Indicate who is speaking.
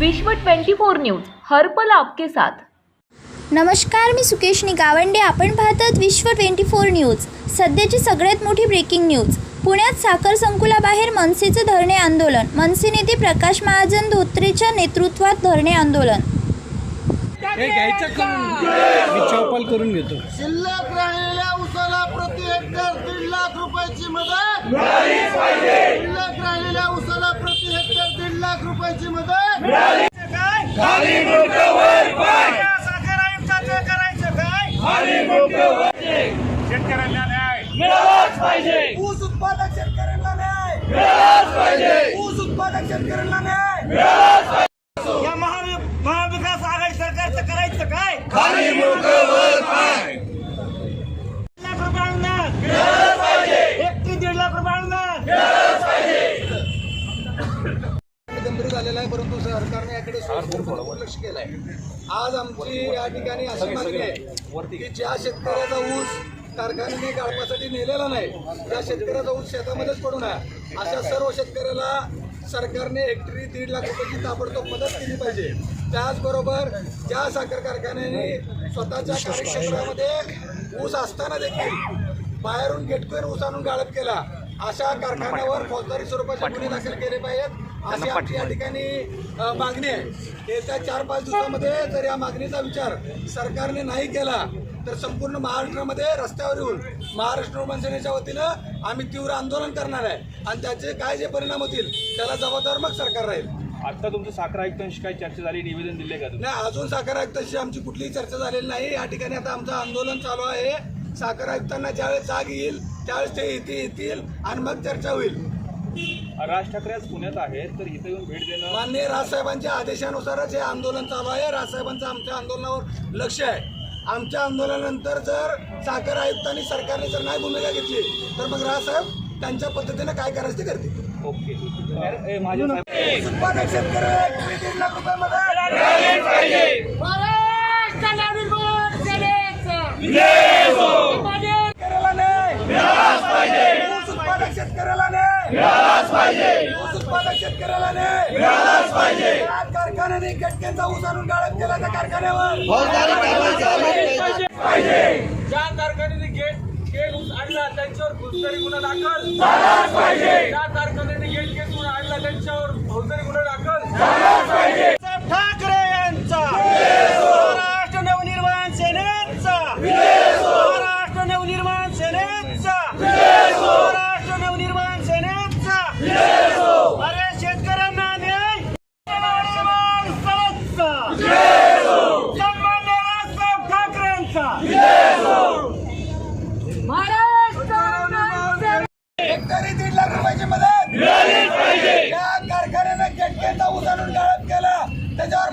Speaker 1: विश्व 24 न्यूज हर्पल आपके साथ.
Speaker 2: नमस्कार मी सुकेशनी गावंडे आपण पाहतात विश्व ट्वेंटी फोर न्यूज सध्याची सगळ्यात मोठी ब्रेकिंग न्यूज पुण्यात साखर संकुलाबाहेर मनसेचे धरणे आंदोलन. मनसे नेते प्रकाश महाजन धोत्रेच्या नेतृत्वात धरणे आंदोलन.
Speaker 3: हे घ्यायचं करून मी चौपाल करून घेतो.
Speaker 4: शिल्लक राहिलेल्या उसाला प्रति हेक्टर दीड लाख रुपयाची मदत. शिल्लक राहिलेल्या उसाला प्रति हेक्टर दीड लाख रुपयाची मदत. साखर आयुक्ताचं करायचं काय
Speaker 3: शेतकऱ्यांना न्याय
Speaker 4: ऊस उत्पादक शेतकऱ्यांना न्याय ऊस उत्पादक शेतकऱ्यांना न्याय या महा महाविकास आघाडी सरकारचं करायचं काय लाख
Speaker 5: सरकारने याकडे दुर्लक्ष केलं आहे आज आमची या ठिकाणी अशी मागणी आहे की ज्या शेतकऱ्याचा ऊस कारखान्याने गाळपासाठी नेलेला नाही त्या शेतकऱ्याचा ऊस शेतामध्येच पडून आहे अशा सर्व शेतकऱ्याला सरकारने हेक्टरी दीड लाख रुपयाची ताबडतोब मदत केली पाहिजे. त्याचबरोबर ज्या साखर कारखान्याने स्वतःच्या कार्यक्षेत्रामध्ये ऊस असताना देखील बाहेरून गेटकर ऊस आणून गाळप केला अशा कारखान्यावर फौजदारी स्वरूपाचे गुन्हे दाखल केले पाहिजेत. अशी आमची या ठिकाणी मागणी आहे. येत्या चार पाच दिवसामध्ये जर या मागणीचा विचार सरकारने नाही केला तर संपूर्ण महाराष्ट्रामध्ये रस्त्यावर येऊन महाराष्ट्र रोमन सेनेच्या वतीनं आम्ही तीव्र आंदोलन करणार आहे. आणि त्याचे काय जे परिणाम होतील त्याला जबाबदार मग सरकार राहील.
Speaker 3: आता तुमचं साखर आयुक्तांशी काय चर्चा झाली निवेदन दिले का तुम्ही?
Speaker 5: नाही अजून साखर आयुक्तांशी आमची कुठलीही चर्चा झालेली नाही. या ठिकाणी आता आमचं आंदोलन चालू आहे. साखर आयुक्तांना ज्यावेळेस जाग येईल त्यावेळेस ते येते येतील आणि मग चर्चा होईल.
Speaker 3: राज ठाकरे आज पुण्यात आहेत तर इथं येऊन भेट देणं
Speaker 5: माननीय राजसाहेबांच्या आदेशानुसारच हे आंदोलन चालू आहे. राजसाहेबांचं आमच्या आंदोलनावर लक्ष आहे. आमच्या आंदोलनानंतर जर साखर आयुक्तांनी सरकारने जर नाही भूमिका घेतली तर मग राजसाहेब त्यांच्या पद्धतीने काय करायचं ते करतील.
Speaker 3: ओके ए, माझ्या साहेब.
Speaker 4: उत्पादक दीड लाख रुपये मदत नाही ऊस उत्पादक शेतकऱ्याला नाही ऊस उत्पादक शेतकऱ्याला नाही. या कारखान्याने गटक्यांचा ऊस आणून गाळप केला त्या कारखान्यावर.
Speaker 6: ज्या कारखान्याने गेट गेट ऊस आणला त्यांच्यावर गुन्हा दाखल झालाच पाहिजे ज्या कारखान्याने गेट गेट ऊस आणला त्यांच्यावर फौजदारी गुन्हा दाखल
Speaker 4: साहेब ठाकरे यांचा महाराष्ट्र नवनिर्माण सेनेचा महाराष्ट्र नवनिर्माण सेनेचा महाराष्ट्र नवनिर्माण सेनेचा अरे शेतकऱ्यांना न्याय समाज समाजचा सन्मान्य राजसाहेब ठाकरेंचा हेक्टरी दीड लाख रुपयाची मदत या कारखान्यानं गेटकेचा ऊस आणून गाळप केला त्याच्यावर